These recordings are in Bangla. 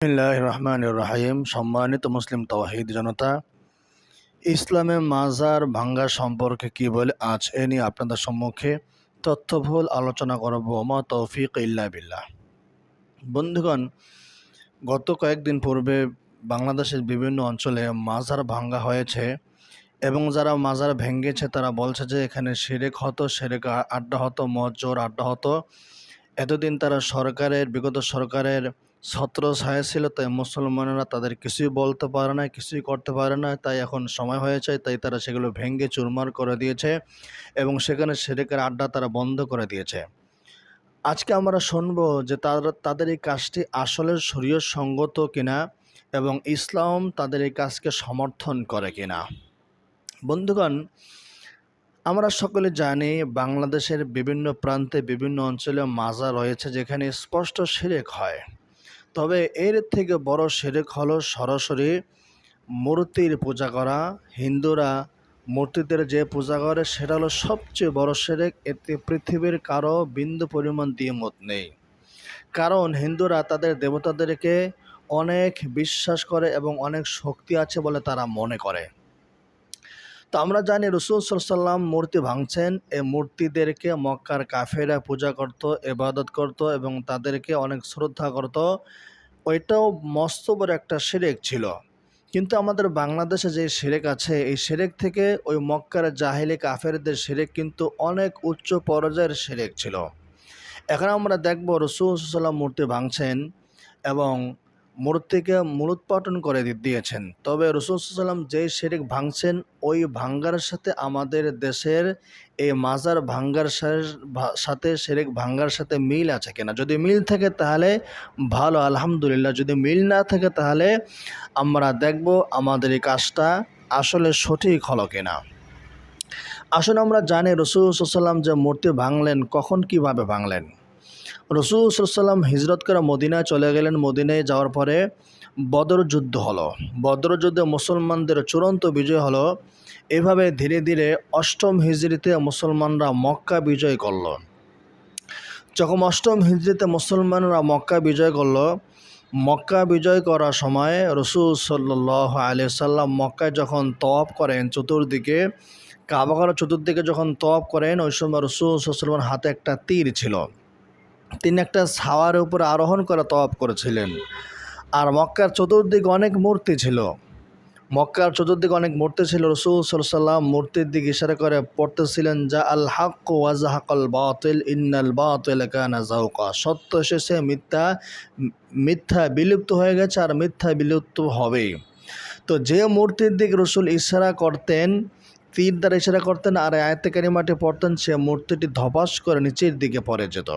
রহমান রাহিম সম্মানিত মুসলিম তওহিদ জনতা, ইসলামে মাজার ভাঙ্গা সম্পর্কে কি বলে আজ এ নিয়ে আপনাদের সম্মুখে তথ্যভুল আলোচনা করব। মা তৌফিক ইল্লা বিল্লাহ। বন্ধুগণ, গত কয়েকদিন পূর্বে বাংলাদেশের বিভিন্ন অঞ্চলে মাজার ভাঙ্গা হয়েছে এবং যারা মাজার ভেঙ্গেছে তারা বলছে যে এখানে সেরেক হতো সেরেক আড্ডা হতো মদ জোর আড্ডা হতো। এতদিন তারা সরকারের, বিগত সরকারের ছত্র তাই মুসলমানেরা তাদের কিছুই বলতে পারে না কিছুই করতে পারে না তাই এখন সময় হয়েছে, তাই তারা সেগুলো ভেঙে চুরমার করে দিয়েছে এবং সেখানে সেরেকের আড্ডা তারা বন্ধ করে দিয়েছে। আজকে আমরা শুনব যে তারা, তাদের এই কাজটি আসলে শরীয় সঙ্গত কিনা এবং ইসলাম তাদের এই কাজকে সমর্থন করে কিনা। বন্ধুগণ, আমরা সকলে জানি বাংলাদেশের বিভিন্ন প্রান্তে বিভিন্ন অঞ্চলে মাজা রয়েছে, যেখানে স্পষ্ট শিরেক হয়। তবে এর থেকে বড় সেরেক হলো সরাসরি মূর্তির পূজা করা। হিন্দুরা মূর্তিদের যে পূজা করে, সেটা হলো সবচেয়ে বড় সেরেক। এতে পৃথিবীর কারও বিন্দু পরিমাণ দিয়ে মত নেই। কারণ হিন্দুরা তাদের দেবতাদেরকে অনেক বিশ্বাস করে এবং অনেক শক্তি আছে বলে তারা মনে করে। তো আমরা জানি রসুল সাল্লাম মূর্তি ভাঙছেন। এই মূর্তিদেরকে মক্কার কাফেরা পূজা করত এবাদত করত এবং তাদেরকে অনেক শ্রদ্ধা করত। ওইটাও মস্ত বড় একটা সেরেক ছিল। কিন্তু আমাদের বাংলাদেশে যে সেরেক আছে, এই সেরেক থেকে ওই মক্কার জাহিলি কাফেরদের সেরেক কিন্তু অনেক উচ্চ পর্যায়ের সেরেক ছিল। এখন আমরা দেখব রসুল সাল্লাম মূর্তি ভাঙছেন এবং মূর্তিকে মূলোৎপাটন করে দিয়েছেন। তবে রসুলাম যে শেরিক ভাঙছেন, ওই ভাঙ্গার সাথে আমাদের দেশের এই মাজার ভাঙ্গার সাথে শেরেক ভাঙ্গার সাথে মিল আছে কিনা? যদি মিল থাকে তাহলে ভালো, আলহামদুলিল্লাহ। যদি মিল না থাকে তাহলে আমরা দেখব আমাদের এই কাজটা আসলে সঠিক হলো কিনা। আসলে আমরা জানি রসুল সাল্লাম যে মূর্তি ভাঙলেন, কখন কীভাবে ভাঙলেন। রসুল সাল্লাম হিজরত করে মদিনায় চলে গেলেন। মদিনায় যাওয়ার পরে বদর যুদ্ধ হলো। বদর যুদ্ধে মুসলমানদের চূড়ান্ত বিজয় হলো। এভাবে ধীরে ধীরে অষ্টম হিজরিতে মুসলমানরা মক্কা বিজয় করল। যখন অষ্টম হিজরিতে মুসলমানরা মক্কা বিজয় করল, মক্কা বিজয় করার সময় রসুল সাল্লাহ আলিয়া সাল্লাম মক্কায় যখন তওয়াব করেন চতুর্দিকে কাবাগার চতুর্দিকে যখন তওয়াব করেন, ওই সময় রসুল সাল্লামের হাতে একটা তীর ছিল। তিনি একটা ছাওয়ার উপরে আরোহণ করে তওয়াব করেছিলেন। আর মক্কার চতুর্দিকে অনেক মূর্তি ছিল। মক্কার চতুর্দিকে অনেক মূর্তি ছিল। রসুল সাল্লাম মূর্তির দিকে ইশারা করে পড়তেছিলেন, যা আল হাক ওয়াজাহাকল বাতিল, ইন্নাল বাতিল কানা জাউকা সত্য এসেছে মিথ্যা মিথ্যা বিলুপ্ত হয়ে গেছে আর মিথ্যা বিলুপ্ত হবেই। তো যে মূর্তির দিকে রসুল ইশারা করতেন, তীর দ্বারা ইশারা করতেন আর আয়তে কারিমাটি পড়তেন, সে মূর্তিটি ধপাস করে নিচের দিকে পড়ে যেত।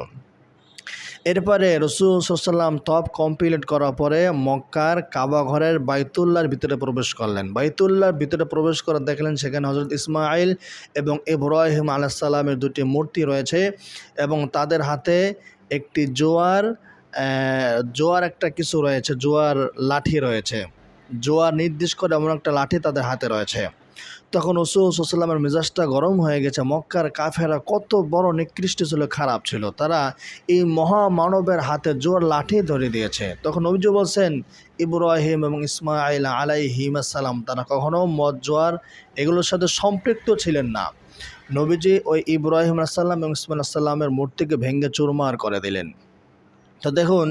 এরপরে রসুল সাল্লাম তপ কমপ্লিট করার পরে মক্কার কাবা ঘরের বাইতুল্লাহর ভিতরে প্রবেশ করলেন। বাইতুল্লার ভিতরে প্রবেশ করে দেখলেন সেখানে হজরত ইসমাইল এবং ইব্রাহিম আলাইসাল্লামের দুটি মূর্তি রয়েছে এবং তাদের হাতে একটি জোয়ার জোয়ার একটা কিছু রয়েছে, জোয়ার লাঠি রয়েছে। জোয়ার নির্দেশ করে এমন একটা লাঠি তাদের হাতে রয়েছে। তখন রসুল সাল্লামের মেজাজটা গরম হয়ে গেছে। মক্কার কাফেরা কত বড় নিকৃষ্ট ছিল, খারাপ ছিল। তারা এই মহামানবের হাতে জোর লাঠি ধরে দিয়েছে। তখন অভিজু বলছেন, ইব্রাহিম এবং ইসমাইল আলাইহিম আসসালাম, তারা কখনো মদ, জোয়ার এগুলোর সাথে সম্পৃক্ত ছিলেন না। নবীজি ওই ইব্রাহিম আসসালাম এবং ইসমাইল আসসালামের মূর্তিকে ভেঙ্গে চুরমার করে দিলেন। তো দেখুন,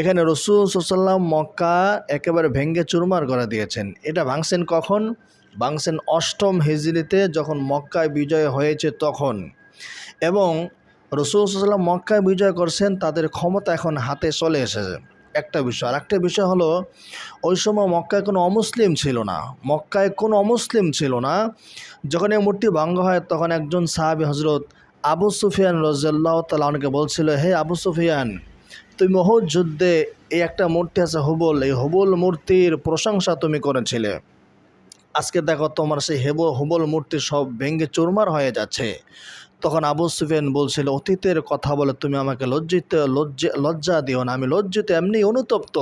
এখানে রসুল সাল্লাম মক্কা একেবারে ভেঙ্গে চুরমার করে দিয়েছেন। এটা ভাঙছেন কখন? ভাঙছেন অষ্টম হিজরিতে যখন মক্কায় বিজয় হয়েছে তখন। এবং রসুল সাল্লাম মক্কায় বিজয় করছেন, তাদের ক্ষমতা এখন হাতে চলে এসেছে। একটা বিষয় আর একটা বিষয় হলো, ওই সময় মক্কায় কোনো অমুসলিম ছিল না। মক্কায় কোনো অমুসলিম ছিল না। যখন এই মূর্তি ভাঙ্গ হয়, তখন একজন সাহাবি হজরত আবু সুফিয়ান রাজ্লাহ তালকে বলছিল, হে আবু সুফিয়ান, তুমি মহৎ যুদ্ধে এই একটা মূর্তি আছে হুবল। এই হুবল মূর্তির প্রশংসা তুমি করেছিলে। আজকে দেখো তোমার সেই হেব, হুবল মূর্তি সব ভেঙ্গে চুরমার হয়ে যাচ্ছে। তখন আবু সুফিয়ান বলছিল, অতীতের কথা বলে তুমি আমাকে লজ্জিত, লজ্জা লজ্জা দিও না, আমি লজ্জিত, এমনি অনুতপ্ত।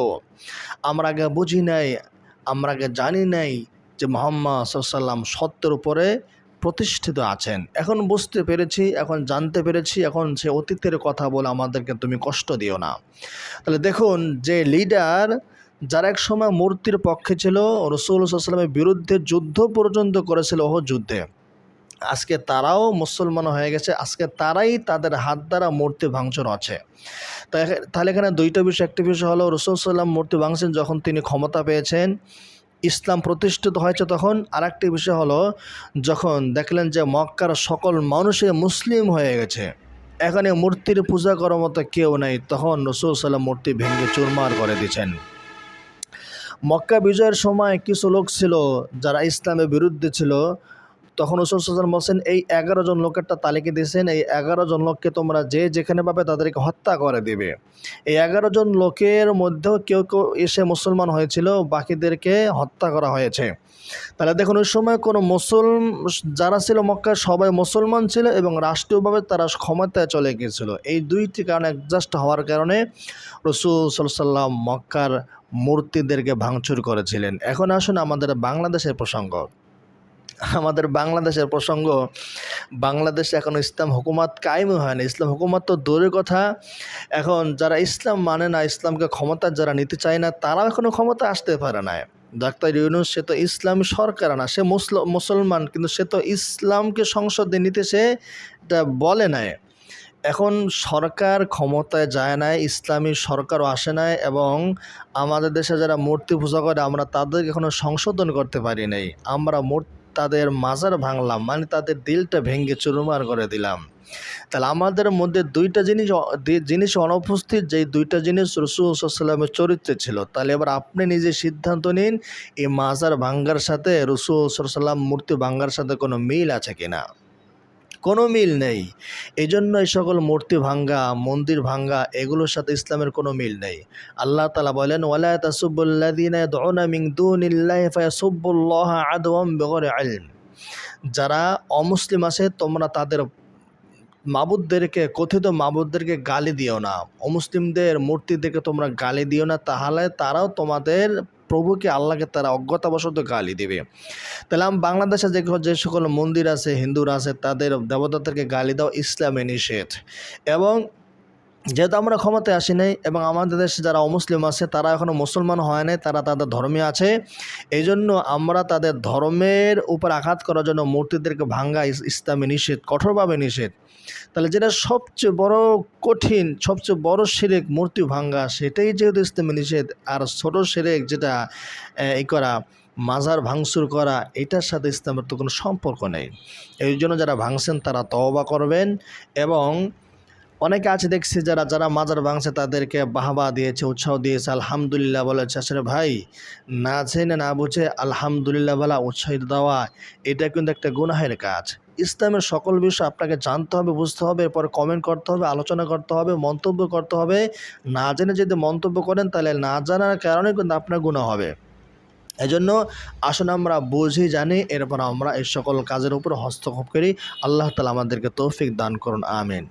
আমরা আগে বুঝি নাই, আমরা আগে জানি নাই যে মোহাম্মদ সাল্লাম সত্যের উপরে প্রতিষ্ঠিত আছেন। এখন বুঝতে পেরেছি, এখন জানতে পেরেছি, এখন সে অতীতের কথা বলে আমাদেরকে তুমি কষ্ট দিও না। তাহলে দেখুন যে লিডার যারা এক সময় মূর্তির পক্ষে ছিল, রসুল সাল্লামের বিরুদ্ধে যুদ্ধ পর্যন্ত করেছিল ওহ যুদ্ধে। আজকে তারাও মুসলমান হয়ে গেছে, আজকে তারাই তাদের হাত দ্বারা মূর্তি ভাঙচুর আছে। তাহলে এখানে দুইটা বিষয়, একটি বিষয় হলো, রসুল সাল্লাম মূর্তি ভাঙছেন যখন তিনি ক্ষমতা পেয়েছেন, ইসলাম প্রতিষ্ঠিত হয়েছে তখন। আরেকটি বিষয় হলো, যখন দেখলেন যে মক্কার সকল মানুষে মুসলিম হয়ে গেছে, এখানে মূর্তির পূজা করার মতো কেউ নেই, তখন রসুল সাল্লাম মূর্তি ভেঙে চুরমার করে দিয়েছেন। মক্কা বিজয়ের সময় কিছু লোক ছিল যারা ইসলামের বিরুদ্ধে ছিল। তখন রসুল সাল্লাম বলছেন, এই এগারো জন লোকেরটা তালিকা দিয়েছেন, এই এগারো জন লোককে তোমরা যে যেখানে পাবে তাদেরকে হত্যা করে দিবে। এই এগারো জন লোকের মধ্যেও কেউ কেউ এসে মুসলমান হয়েছিল, বাকিদেরকে হত্যা করা হয়েছে। তাহলে দেখুন, ওই সময় কোনো মুসল যারা ছিল মক্কার, সবাই মুসলমান ছিল এবং রাষ্ট্রীয়ভাবে তারা ক্ষমতায় চলে গিয়েছিল। এই দুইটি কারণে অ্যাডজাস্ট হওয়ার কারণে রসুল সাল্লাম মক্কার মূর্তিদেরকে ভাঙচুর করেছিলেন। এখন আসুন আমাদের বাংলাদেশের প্রসঙ্গ। আমাদের বাংলাদেশের প্রসঙ্গ, বাংলাদেশে এখন ইসলাম হুকুমাত কায়েমই হয় না ইসলাম হুকুমাত তো দূরের কথা। এখন যারা ইসলাম মানে না, ইসলামকে ক্ষমতা যারা নিতে চায় না, তারাও এখনও ক্ষমতা আসতে পারে না ডাক্তার ইউনুস, সে তো ইসলামী সরকার না, সে মুসলমান, কিন্তু সে তো ইসলামকে সংসদে নিতে সে এটা বলে নাই। এখন সরকার ক্ষমতায় যায় না ইসলামী সরকারও আসে নাই এবং আমাদের দেশে যারা মূর্তি পূজা করে, আমরা তাদেরকে এখনও সংশোধন করতে পারি নাই। আমরা মূর্তি তাদের মাজার ভাঙলাম মানে তাদের দিলটা ভেঙে চুরুমার করে দিলাম। তাহলে আমাদের মধ্যে দুইটা জিনিস জিনিস অনুপস্থিত, যেই দুইটা জিনিস রসুলামের চরিত্রে ছিল। তাহলে এবার আপনি নিজে সিদ্ধান্ত নিন, এই মাজার ভাঙ্গার সাথে রসুল সাল্লাম মূর্তি ভাঙ্গার সাথে কোনো মিল আছে কিনা? কোনো মিল নেই। এই জন্য এই সকল মূর্তি ভাঙ্গা, মন্দির ভাঙ্গা, এগুলোর সাথে ইসলামের কোনো মিল নেই। আল্লাহ তালা বলেন যারা অমুসলিম আছে, তোমরা তাদের মাবুদদেরকে, কথিত মাবুদদেরকে গালি দিও না। অমুসলিমদের মূর্তিদেরকে তোমরা গালি দিও না। তাহলে তারাও তোমাদের প্রভুকে আল্লাহকে তারা অজ্ঞতাবশত গালি দেবে। তাহলে আমি বাংলাদেশে যে যে সকল মন্দির আছে, হিন্দুরা আছে, তাদের দেবতাদেরকে গালি দেওয়া ইসলামে নিষেধ। এবং যেহেতু আমরা ক্ষমতায় আসি নাই এবং আমাদের দেশে যারা অমুসলিম আছে, তারা এখনও মুসলমান হয় নাই, তারা তাদের ধর্মে আছে। এই জন্য আমরা তাদের ধর্মের উপর আঘাত করার জন্য মূর্তিদেরকে ভাঙ্গা ইসলামে নিষেধ, কঠোরভাবে নিষেধ। তাহলে যেটা সবচেয়ে বড় কঠিন, সবচেয়ে বড় সেরেক মূর্তি ভাঙ্গা, সেটাই যেহেতু ইসলামে নিষেধ, আর ছোট সেরেক যেটা এই করা, মাজার ভাঙচুর করা, এটার সাথে ইসলামের তো কোনো সম্পর্ক নেই। এই জন্য যারা ভাঙছেন তারা তওবা করবেন এবং অনেকে আছে দেখছি যারা যারা মাজার ভাঙছে তাদেরকে বাহবা দিয়েছে, উৎসাহ দিয়েছে, আলহামদুলিল্লাহ বলেছে আসলে ভাই, না জেনে না বুঝে আলহামদুলিল্লাহ বলা উৎসাহিত দেওয়া, এটা কিন্তু একটা গুনাহের কাজ। ইসলামের সকল বিষয় আপনাকে জানতে হবে, বুঝতে হবে, এরপর কমেন্ট করতে হবে, আলোচনা করতে হবে, মন্তব্য করতে হবে। না জেনে যদি মন্তব্য করেন তাহলে না জানার কারণে কিন্তু আপনার গুণা হবে। এজন্য আসলে আমরা বুঝি, জানি, এরপর আমরা এই সকল কাজের উপর হস্তক্ষেপ করি। আল্লাহ তালা আমাদেরকে তৌফিক দান করুন, আমিন।